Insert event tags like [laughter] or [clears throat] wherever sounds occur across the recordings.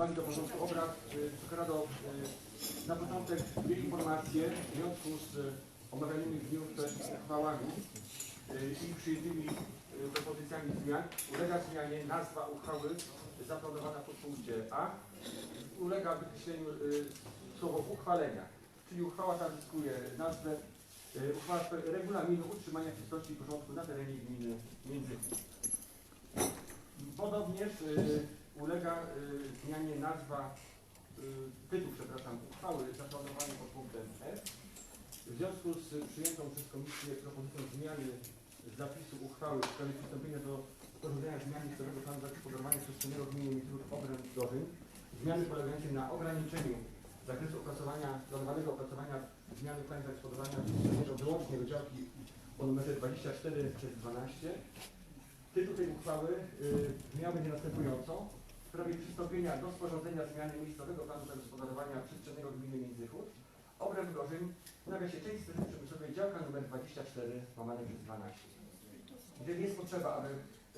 Do porządku obrad. Y, Rado, y, na początek dwie informacje w związku z y, omawianymi w dniu wczorajszym uchwałami i przyjętymi propozycjami zmian. Ulega zmianie nazwa uchwały zaplanowana w podpunkcie A. Ulega wykreśleniu słowo uchwalenia, czyli uchwała ta zyskuje nazwę uchwała regulaminu utrzymania czystości i porządku na terenie gminy Międzychód. Podobnież ulega y, zmianie nazwa, y, tytuł, przepraszam, uchwały zaplanowanej pod punktem F. W związku z przyjętą przez Komisję propozycją zmiany zapisu uchwały w sprawie przystąpienia do sporządzenia zmian miejscowego planu zagospodarowania przestrzennego gminy Mitrów Obręb Gorzyn, zmiany polegające na ograniczeniu zakresu opracowania, planowanego opracowania zmiany planu zagospodarowania przestrzennego wyłącznie do działki o numerze 24 przez 12 Tytuł tej uchwały y, brzmiał będzie następująco. W sprawie przystąpienia do sporządzenia zmiany miejscowego planu zagospodarowania przestrzennego gminy Międzychód, Obręb Gorzyn, nawiasie części strefy przemysłowej działka nr 24 łamane przez 12. Jeżeli jest potrzeba, aby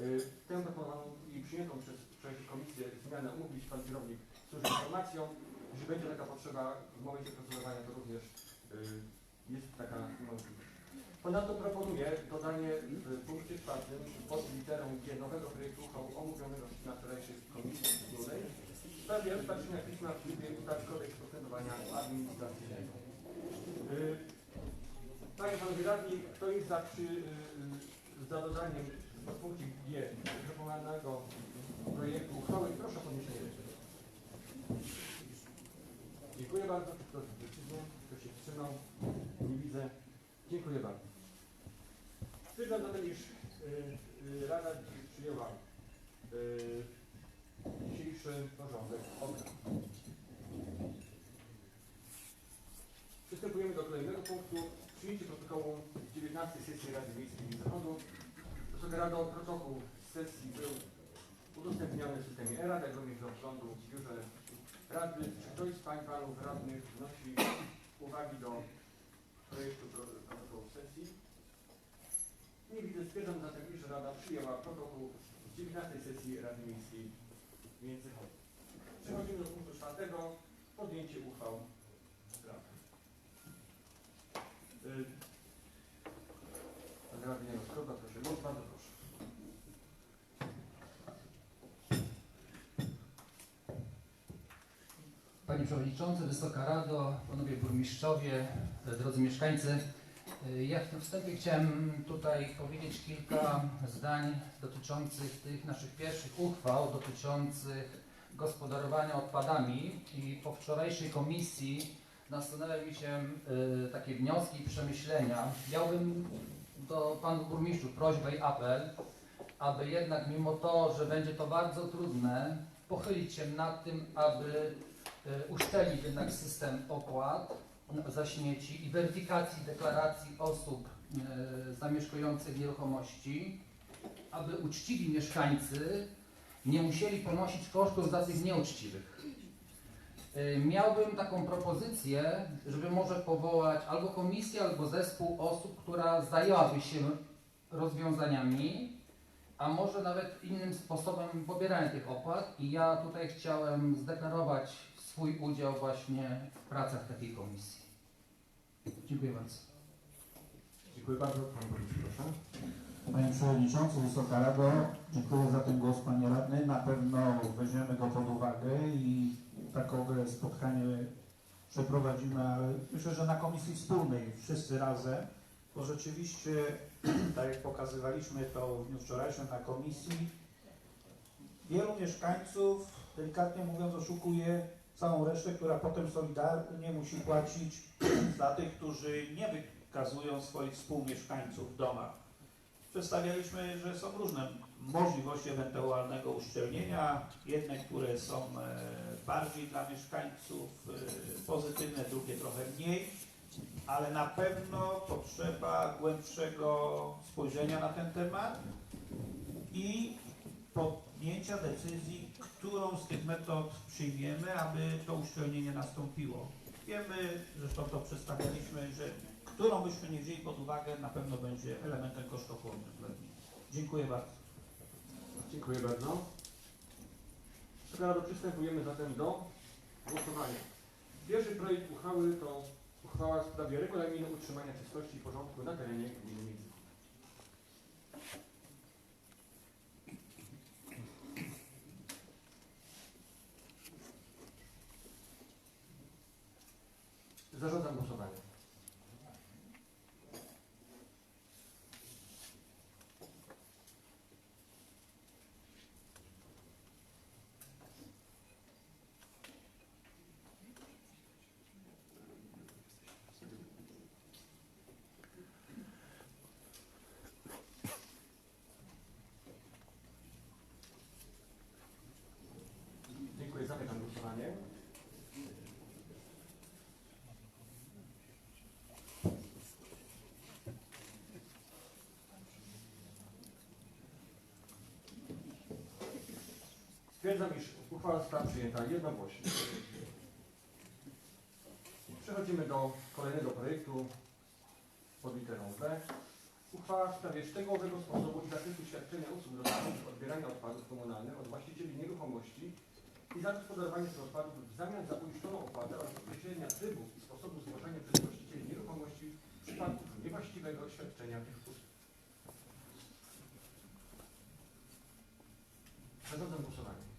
y, tę proponowaną i przyjętą przez wczorajszą komisję zmianę umówić, pan kierownik służy informacją. Jeśli będzie taka potrzeba w momencie procedowania, to również y, jest taka możliwość. Ponadto proponuję dodanie w punkcie czwartym pod literą G nowego projektu uchwały omówionego na wczorajszej komisji wspólnej w sprawie rozpatrzenia pisma w trybie ustawy postępowania administracyjnego. Yy, Panie Panowie Radni, kto jest za, przy, yy, za dodaniem w punkcie G proponowanego projektu uchwały, proszę o podniesienie ręki. Dziękuję bardzo. Kto się wstrzymał? Nie widzę. Dziękuję bardzo. Iż y, y, Rada przyjęła y, dzisiejszy porządek obrad. Przystępujemy do kolejnego punktu. Przyjęcie protokołu z 19 sesji Rady Miejskiej i Zachodu. Wysoka Rado, protokół sesji był udostępniony w systemie ERA, jak również do prządu w biurze Rady. Czy ktoś z Pań Panów Radnych wnosi uwagi do projektu pro- protokołu sesji? Nie widzę, stwierdzam zatem, iż Rada przyjęła protokół z 19 sesji Rady Miejskiej w Międzychodzie. Przechodzimy do punktu czwartego. Podjęcie uchwał Rady. Pan Radny proszę. Bardzo proszę. Panie Przewodniczący, Wysoka Rado, Panowie Burmistrzowie, drodzy mieszkańcy. Ja w wstępie chciałem tutaj powiedzieć kilka zdań dotyczących tych naszych pierwszych uchwał dotyczących gospodarowania odpadami i po wczorajszej komisji nasunęły mi się y, takie wnioski i przemyślenia. Miałbym do Panów Burmistrzów prośbę i apel, aby jednak mimo to, że będzie to bardzo trudne, pochylić się nad tym, aby e, uszczelić jednak system opłat za śmieci i weryfikacji deklaracji osób e, zamieszkujących nieruchomości, aby uczciwi mieszkańcy nie musieli ponosić kosztów za tych nieuczciwych. E, Miałbym taką propozycję, żeby może powołać albo komisję, albo zespół osób, która zajęłaby się rozwiązaniami, a może nawet innym sposobem pobierania tych opłat i ja tutaj chciałem zdeklarować swój udział właśnie w pracach takiej komisji. Dziękuję bardzo. Dziękuję bardzo. Pan Burmistrz, proszę. Panie Przewodniczący, Wysoka Rado, dziękuję za ten głos Panie Radny. Na pewno weźmiemy go pod uwagę i takowe spotkanie przeprowadzimy, myślę, że na Komisji Wspólnej wszyscy razem, bo rzeczywiście, [clears throat] tak jak pokazywaliśmy to w dniu wczorajszym na Komisji, wielu mieszkańców, delikatnie mówiąc, oszukuje całą resztę, która potem solidarnie musi płacić za tych, którzy nie wykazują swoich współmieszkańców w domach. Przedstawialiśmy, że są różne możliwości ewentualnego uszczelnienia. Jedne, które są e, bardziej dla mieszkańców e, pozytywne, drugie trochę mniej, ale na pewno potrzeba głębszego spojrzenia na ten temat i podjęcia decyzji, którą z tych metod przyjmiemy, aby to uszczelnienie nastąpiło. Wiemy, zresztą to przedstawialiśmy, że którą byśmy nie wzięli pod uwagę, na pewno będzie elementem kosztochłonnym. Dziękuję bardzo. Dziękuję bardzo. Rado, przystępujemy zatem do głosowania. Pierwszy projekt uchwały to uchwała w sprawie regulaminu utrzymania czystości i porządku na terenie gminy Międzychód. Zarządzam głosowanie. Dziękuję, zamykam głosowanie. Stwierdzam, iż uchwała została przyjęta jednogłośnie. Przechodzimy do kolejnego projektu pod literą B. Uchwała w sprawie szczegółowego sposobu i zakresu świadczenia usług dotyczących odbierania odpadów komunalnych od właścicieli nieruchomości i zagospodarowania tych odpadów w zamian za uiszczoną opłatę oraz określenia trybu i sposobu zgłaszania przez właścicieli nieruchomości przypadków niewłaściwego świadczenia tych usług. Zarządzam głosowanie.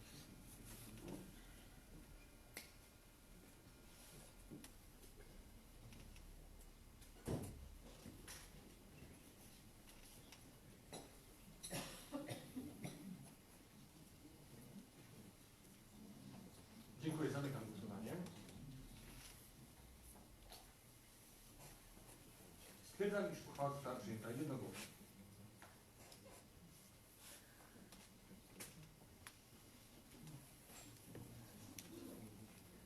Dziękuję, zamykam głosowanie. Iż uchwała została przyjęta jednogłośnie.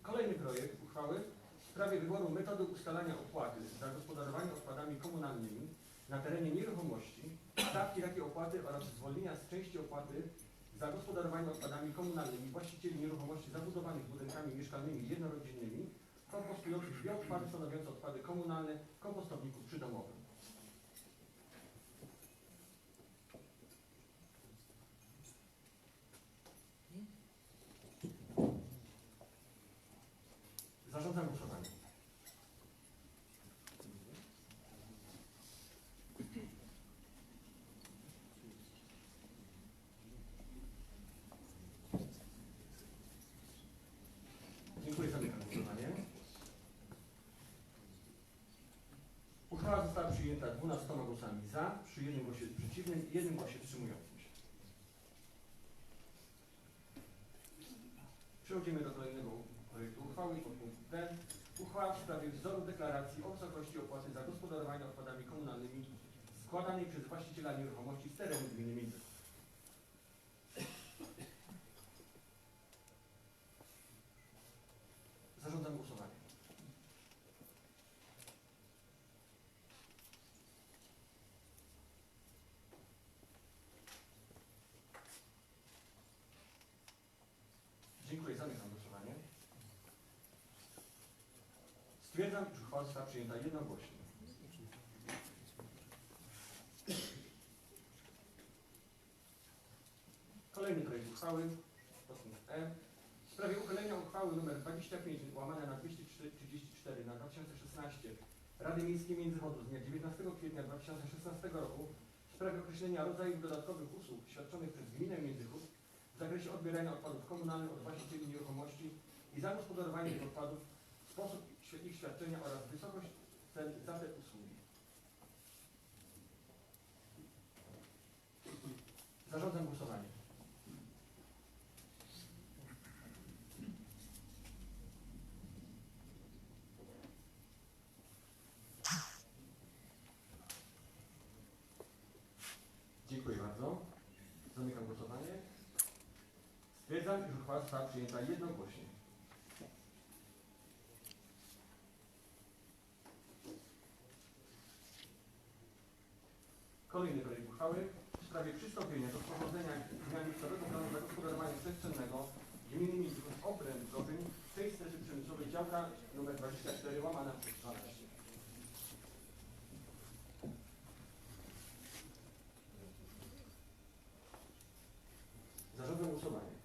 Kolejny projekt uchwały w sprawie wyboru metody ustalania opłaty za gospodarowanie odpadami komunalnymi na terenie nieruchomości, stawki takiej opłaty oraz zwolnienia z części opłaty za gospodarowanie odpadami komunalnymi właścicieli nieruchomości zabudowanych budynkami mieszkalnymi jednorodzinnymi kompostujących dwie stanowiące odpady komunalne kompostowników przydomowych. Głosowanie. Dziękuję, zamykam głosowanie. Uchwała została przyjęta 12 głosami za, przy jednym głosie przeciwnym i jednym głosie wstrzymującym się. Przechodzimy do kolejnego projektu uchwały pod punkt D. Uchwała w sprawie wzoru deklaracji o wysokości opłaty za gospodarowanie odpadami komunalnymi składanej przez właściciela nieruchomości z terenu gminy Międzychód. Zarządzam głosowanie. Dziękuję, zamykam głosowanie. Stwierdzam, iż uchwała została przyjęta jednogłośnie. Kolejny projekt uchwały, E, w sprawie uchylenia uchwały nr 25 łamane na 234 na 2016 Rady Miejskiej Międzychodu z dnia 19 kwietnia 2016 roku w sprawie określenia rodzajów dodatkowych usług świadczonych przez gminę Międzychód w zakresie odbierania odpadów komunalnych od właścicieli nieruchomości i zagospodarowania tych odpadów, sposób ich świadczenia oraz wysokość cen za te usługi. Zarządzam głosowanie. Bardzo. Zamykam głosowanie. Stwierdzam, iż uchwała została przyjęta jednogłośnie. Kolejny projekt uchwały w sprawie przystąpienia do sporządzenia zmiany miejscowego planu zagospodarowania przestrzennego gminy Międzychód obręb Gorzyn w tej strefy przemysłowej działka nr 24 łamana przez 12. Zarządzam głosowanie.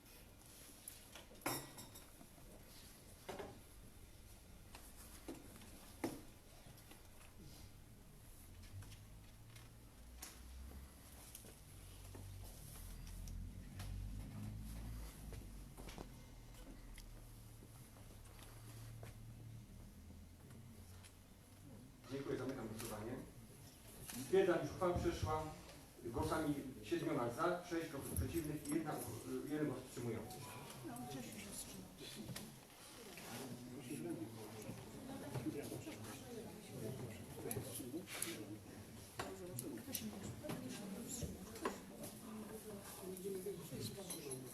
Stwierdzam, iż uchwała przeszła głosami siedmioma za, sześć głosów przeciwnych i jedna, y, jeden głos wstrzymujący.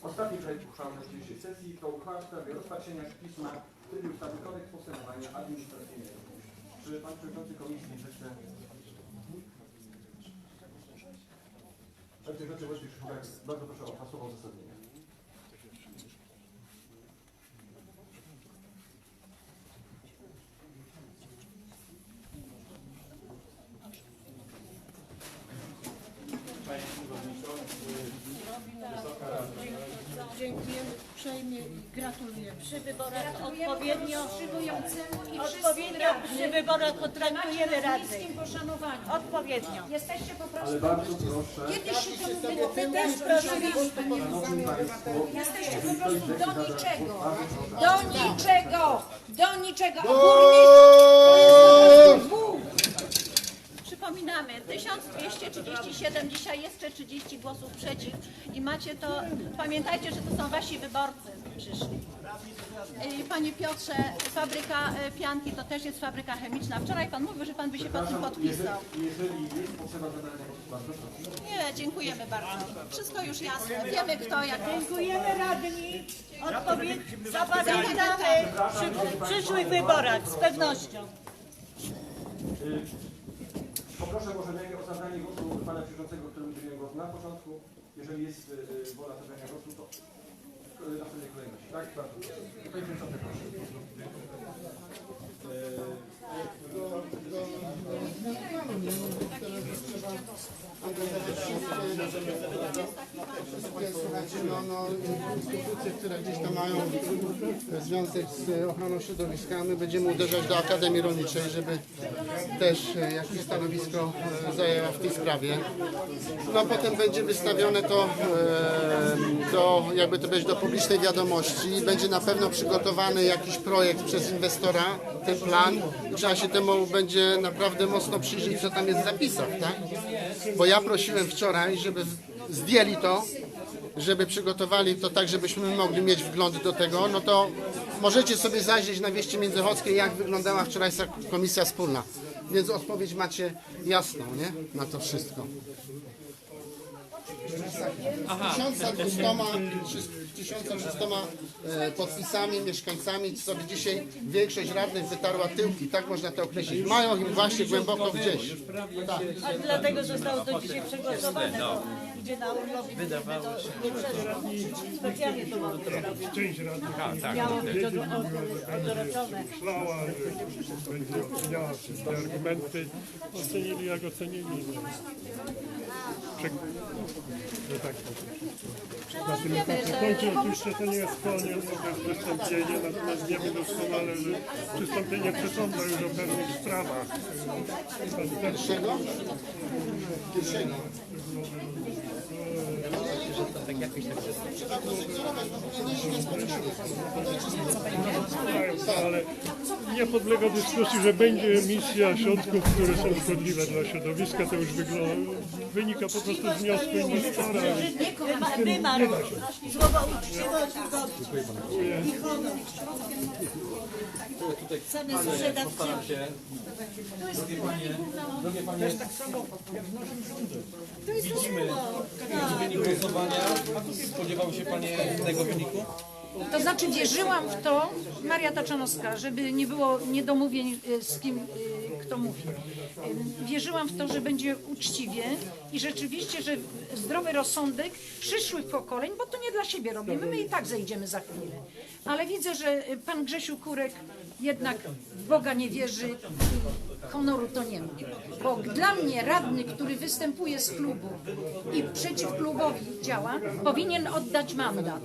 Ostatni projekt uchwały na dzisiejszej sesji to uchwała w sprawie rozpatrzenia pisma w trybie ustawy Kodeks Postępowania Administracyjnego. Czy Pan Przewodniczący Komisji zechce... Panie Przewodniczący Wojciech Krzyżak, bardzo proszę o hasłowe uzasadnienie. Panie Przewodniczący, Wysoka Rado. Dziękujemy uprzejmie i gratulujemy. Przy wyborach odpowiednio, odpowiednio przy wyborach potraktujemy radnych. Odpowiednio. Jesteście po prostu... Ale bardzo proszę, Kiedyś się to mówiło, wy też Szanowni Państwo, Jesteście po prostu do zadać niczego. Do niczego! Do niczego! A burmistrz... Przypominamy, 1237, dzisiaj jeszcze 30 głosów przeciw i macie to, pamiętajcie, że to są wasi wyborcy przyszli. Panie Piotrze, fabryka e, pianki to też jest fabryka chemiczna. Wczoraj Pan mówił, że Pan by się pod tym podpisał. jeżeli jest potrzeba zadania głosu, bardzo proszę. Nie, dziękujemy bardzo. Wszystko już jasne. Wiemy kto, jak Dziękujemy radni. odpowiedź. Zapamiętamy przy przyszłych wyborach z pewnością. Y, Poproszę może o zabranie głosu Pana Przewodniczącego, któremu udzieliłem głosu na początku. Jeżeli jest y, y, wola zabrania głosu, to y, na następnej kolejności. Tak, bardzo. Panie Przewodniczący, proszę. Słuchajcie, no, no, instytucje, które gdzieś tam mają związek z ochroną środowiska, my będziemy uderzać do Akademii Rolniczej, żeby też e, jakieś stanowisko e, zajęła w tej sprawie. No potem będzie wystawione to e, do, jakby to powiedzieć, do publicznej wiadomości i będzie na pewno przygotowany jakiś projekt przez inwestora, ten plan. Trzeba się temu będzie naprawdę mocno przyjrzeć, co tam jest w zapisach, tak? Bo ja prosiłem wczoraj, żeby zdjęli to, żeby przygotowali to tak, żebyśmy mogli mieć wgląd do tego, no to możecie sobie zajrzeć na wieści międzychodzkiej, jak wyglądała wczorajsza komisja wspólna. Więc odpowiedź macie jasną, nie? Na to wszystko. 1200, 1300 e, podpisami, mieszkańcami, sobie dzisiaj większość radnych wytarła tyłki, tak można to określić. Mają im właśnie głęboko gdzieś. Tak. A dlatego zostało to dzisiaj przegłosowane, bo idzie na urlop i musimy to nie. Specjalnie to zrobić. Część radnych Miało być od- od- odroczone. myślała, że będzie wszystkie argumenty. Ocenili jak ocenili. Na tym etapie oczywiście to nie jest koniec, to jest przystąpienie, natomiast wiemy doskonale, że przystąpienie przesądza już o pewnych sprawach. Pierwszego? Pierwszego. Ale nie podlega dyskusji, że będzie emisja środków, które są szkodliwe dla środowiska. To już wygląda, wynika po prostu z wniosku inwestora. Wyma- Wymarł honor. Same sprzedawcy. Widzimy wynik głosowania. Spodziewał się Pani tego wyniku? To znaczy wierzyłam w to, Maria Taczanowska, żeby nie było niedomówień y, z kim y, kto mówi. Y, Wierzyłam w to, że będzie uczciwie i rzeczywiście, że zdrowy rozsądek przyszłych pokoleń, bo to nie dla siebie robimy, my i tak zejdziemy za chwilę. Ale widzę, że y, pan Grzesiu Kurek jednak w Boga nie wierzy i honoru to nie ma. Bo dla mnie radny, który występuje z klubu i przeciw klubowi działa, powinien oddać mandat.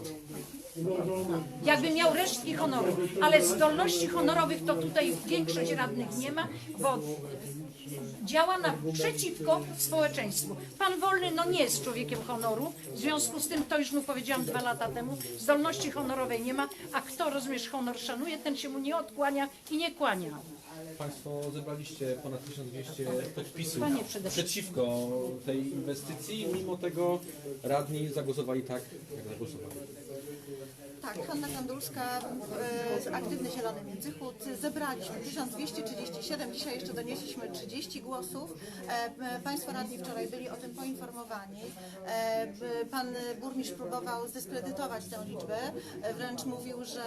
Jakby miał resztki honoru, ale zdolności honorowych to tutaj większość radnych nie ma, bo działa naprzeciwko społeczeństwu. Pan Wolny no nie jest człowiekiem honoru, w związku z tym, to już mu powiedziałam dwa lata temu, zdolności honorowej nie ma, a kto rozumiesz honor szanuje, ten się mu nie odkłania i nie kłania. Państwo zebraliście ponad 1200 podpisów przeciwko tej inwestycji, mimo tego radni zagłosowali tak, jak zagłosowali. Tak, Hanna Kandulska, e, aktywny Zielony Międzychód. Zebraliśmy 1237, dzisiaj jeszcze donieśliśmy 30 głosów. E, e, Państwo radni wczoraj byli o tym poinformowani. E, Pan burmistrz próbował zdyskredytować tę liczbę, e, wręcz mówił, że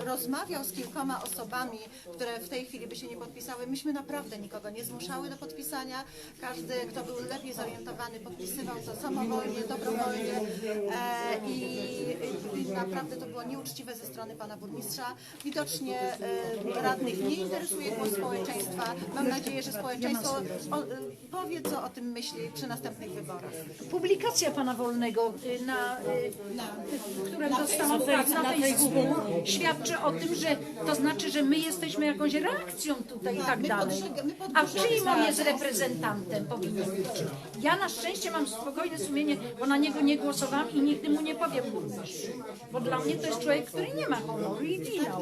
e, rozmawiał z kilkoma osobami, które w tej chwili by się nie podpisały. Myśmy naprawdę nikogo nie zmuszały do podpisania. Każdy, kto był lepiej zorientowany, podpisywał to samowolnie, dobrowolnie i, naprawdę to było nieuczciwe ze strony pana burmistrza. Widocznie radnych nie interesuje głos społeczeństwa. Mam nadzieję, że społeczeństwo powie, co o tym myśli przy następnych wyborach. Publikacja pana Wolnego, y, na, y, którą dostałam tak, na Facebooku, świadczy o tym, że to znaczy, że my jesteśmy jakąś reakcją tutaj i tak My dalej. A czyim on jest reprezentantem powinien być? Ja na szczęście mam spokojne sumienie, bo na niego nie głosowałam i nigdy mu nie powiem. Bo dla mnie to jest człowiek, który nie ma honoru i winął.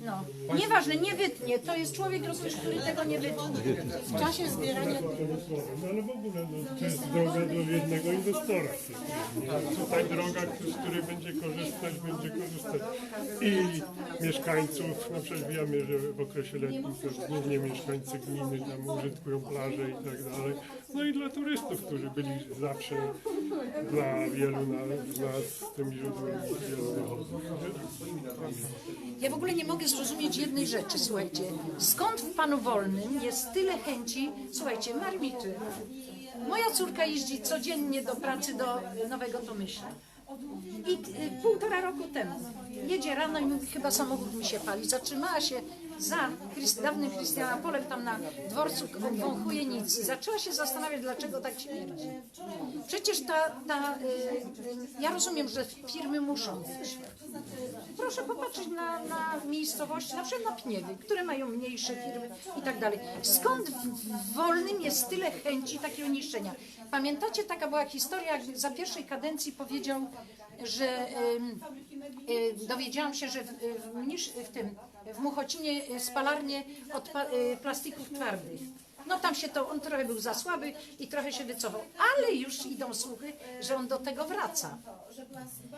No. Nieważne, nie wytnie. To jest człowiek, rozumiesz, który tego nie wytnie. W czasie zbierania No ale w ogóle no, to jest droga do jednego inwestora. Tutaj droga, z której będzie korzystać, będzie korzystać i mieszkańców, no przecież wiemy, że w okresie letnim to głównie mieszkańcy gminy tam użytkują plaże i tak dalej. No i dla turystów, którzy byli zawsze dla wielu na, z nas tymi źródłami wielu dochodów. Ja w ogóle nie mogę zrozumieć jednej rzeczy, słuchajcie. Skąd w Panu Wolnym jest tyle chęci, słuchajcie, marmity. Moja córka jeździ codziennie do pracy do Nowego Tomyśla. I y, półtora roku temu jedzie rano i mówi, chyba samochód mi się pali. Zatrzymała się za Chryst, dawnym Chrystianapolem, tam na dworcu wąchuje nic. Zaczęła się zastanawiać, dlaczego tak śmierdzi. Przecież ta, ta y, y, ja rozumiem, że firmy muszą. Proszę popatrzeć na, na miejscowości, na przykład na Pniewy, które mają mniejsze firmy i tak dalej. Skąd w, w Wolnym jest tyle chęci takiego niszczenia? Pamiętacie, taka była historia, jak za pierwszej kadencji powiedział, że ym, y, dowiedziałam się, że w, w, mnisz, w tym w Muchocinie y, spalarnie od y, plastików twardych. No tam się to, on trochę był za słaby i trochę się wycofał, ale już idą słuchy, że on do tego wraca.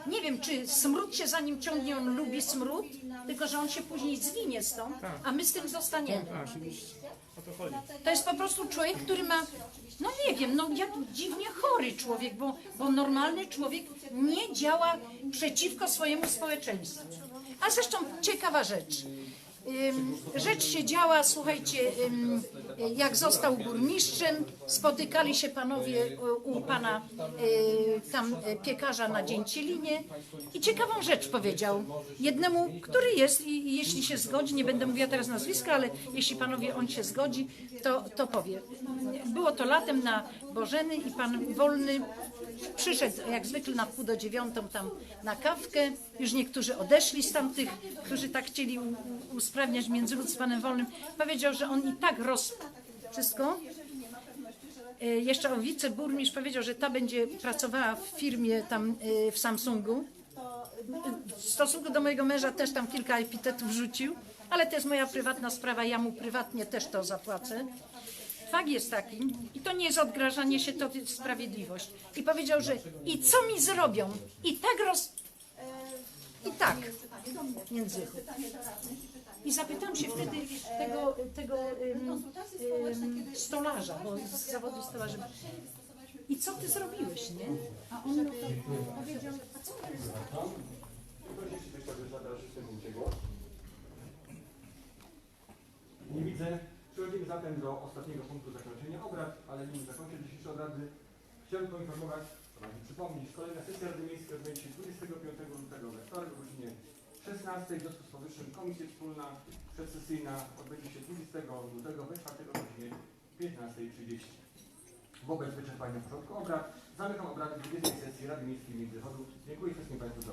Nie wiem, czy smród się za nim ciągnie, on lubi smród, tylko że on się później zwinie stąd, a my z tym zostaniemy. To jest po prostu człowiek, który ma, no nie wiem, no jak dziwnie chory człowiek, bo, bo normalny człowiek nie działa przeciwko swojemu społeczeństwu. A zresztą ciekawa rzecz. Rzecz się działa, słuchajcie, jak został burmistrzem, spotykali się panowie u, u pana y, tam y, piekarza na Dzięcielinie i ciekawą rzecz powiedział jednemu, który jest i jeśli się zgodzi, nie będę mówiła teraz nazwiska, ale jeśli panowie on się zgodzi, to, to powie. Było to latem na Bożeny i pan Wolny przyszedł jak zwykle na wpół do dziewiątą tam na kawkę. Już niektórzy odeszli z tamtych, którzy tak chcieli usprawniać międzyludztwo z panem Wolnym. Powiedział, że on i tak roz... Wszystko? E, Jeszcze o wiceburmistrz powiedział, że ta będzie pracowała w firmie tam e, w Samsungu. W stosunku do mojego męża też tam kilka epitetów rzucił, ale to jest moja prywatna sprawa, ja mu prywatnie też to zapłacę. Fakt jest taki, i to nie jest odgrażanie się, to jest sprawiedliwość. I powiedział, że i co mi zrobią? I tak roz... I tak. Międzychód. I zapytałam się wtedy tego, tego ym, ym, stolarza, bo z zawodu stolarza. I co ty zrobiłeś, nie? A on powiedział, a co ty Nie widzę. Przechodzimy zatem do ostatniego punktu zakończenia obrad, ale nim zakończę dzisiejsze obrady, chciałbym poinformować, raczej przypomnieć, kolejna sesja Rady Miejskiej odbędzie się 25 lutego we wtorek o godzinie 16. W związku z powyższym Komisja Wspólna Przedsesyjna odbędzie się 20 lutego we czwartek o godzinie 15.30. Wobec wyczerpania porządku obrad zamykam obrady 20 sesji Rady Miejskiej Międzychodu. Dziękuję wszystkim Państwu za.